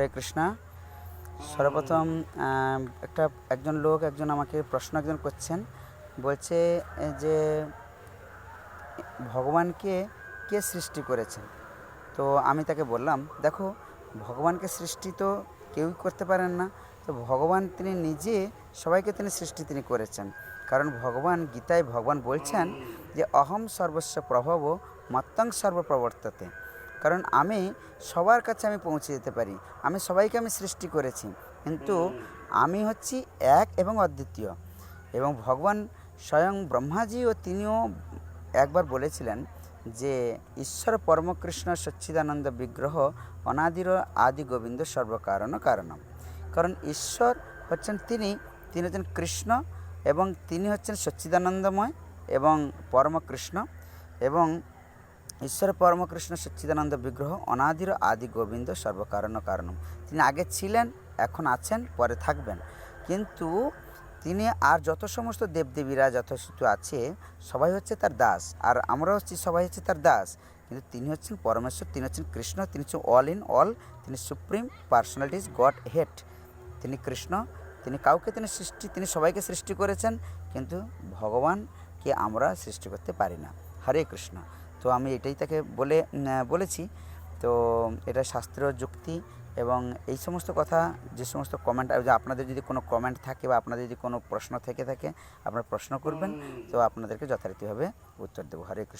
হরে কৃষ্ণা। সর্বপ্রথম একটা, একজন লোক, একজন আমাকে প্রশ্ন একজন করছেন। বলছে যে, ভগবানকে কে সৃষ্টি করেছেন তো আমি তাকে বললাম, দেখো, ভগবানকে সৃষ্টি তো কেউই করতে পারেন না। তো ভগবান তিনি নিজে, সবাইকে তিনি সৃষ্টি তিনি করেছেন। কারণ ভগবান, গীতায় ভগবান বলছেন যে, অহম সর্বস্ব প্রভব, মত্তং সর্বপ্রবর্ততে কারণ আমি সবার কাছে আমি পৌঁছে যেতে পারি। আমি সবাইকে আমি সৃষ্টি করেছি। কিন্তু আমি হচ্ছি এক এবং অদ্বিতীয়। এবং ভগবান স্বয়ং ব্রহ্মাজিও তিনিও একবার বলেছিলেন যে, ঈশ্বর পরমকৃষ্ণ সচ্চিদানন্দ বিগ্রহ অনাদির আদি গোবিন্দ সর্বকারণ কারণম। কারণ ঈশ্বর হচ্ছেন তিনি তিনি হচ্ছেন কৃষ্ণ এবং তিনি হচ্ছেন সচ্চিদানন্দময় এবং পরমকৃষ্ণ এবং ঈশ্বর পরমকৃষ্ণ সচ্চিদানন্দ বিগ্রহ, অনাদির আদি গোবিন্দ সর্বকারণ কারণম। তিনি আগে ছিলেন, এখন আছেন, পরে থাকবেন। কিন্তু তিনি আর যত সমস্ত দেবদেবীরা কিছু আছে, সবাই হচ্ছে তার দাস। আর আমরা হচ্ছি, সবাই হচ্ছে তার দাস। কিন্তু তিনি হচ্ছেন পরমেশ্বর, তিনি হচ্ছেন কৃষ্ণ, তিনি হচ্ছেন অল ইন অল তিনি সুপ্রিম পার্সোনালিটিস গড হেড তিনি কৃষ্ণ, তিনি কাউকে তিনি সৃষ্টি, তিনি সবাইকে সৃষ্টি করেছেন, কিন্তু ভগবানকে আমরা সৃষ্টি করতে পারি না। হরে কৃষ্ণ। তো আমি এটাই তাকে বলে বলেছি। তো এটা শাস্ত্র যুক্তি এবং এই সমস্ত কথা যে সমস্ত কমেন্ট আপনাদের যদি কোনো কমেন্ট থাকে বা আপনাদের যদি কোনো প্রশ্ন থেকে থাকে আপনারা প্রশ্ন করবেন। তো আপনাদেরকে যথারীতিভাবে উত্তর দেবো। হরে কৃষ্ণ।